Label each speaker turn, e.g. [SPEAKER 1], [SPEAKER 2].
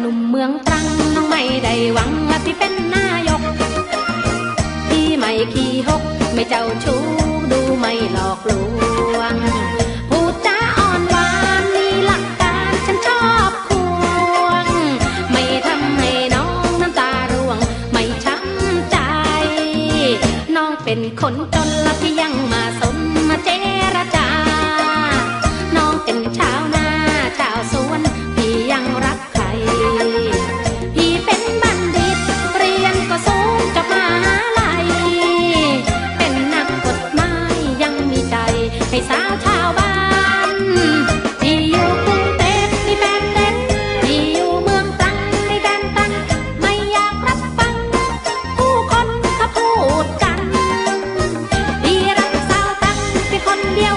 [SPEAKER 1] หนุ่มเมืองตรังน้องไม่ได้หวังว่าที่เป็นนายกพี่ไม่ขี้หก ไม่เจ้าชู้ดูไม่หลอกลวงพูดจาอ่อนหวานมีหลักการฉันชอบควง ไม่ทำให้น้องน้ำตาร่วง ไม่ช้ำใจ น้องเป็นคนจนแล้วยังมาสมั ให้สาวชาวบ้านที่อยู่กรุงเทพนี่แฟนเด็กที่อยู่เมืองตังนี่แดนตันไม่อยากรับฟัง ผู้คนเขาพูดกันที่รักสาวตังเป็นคนเดียว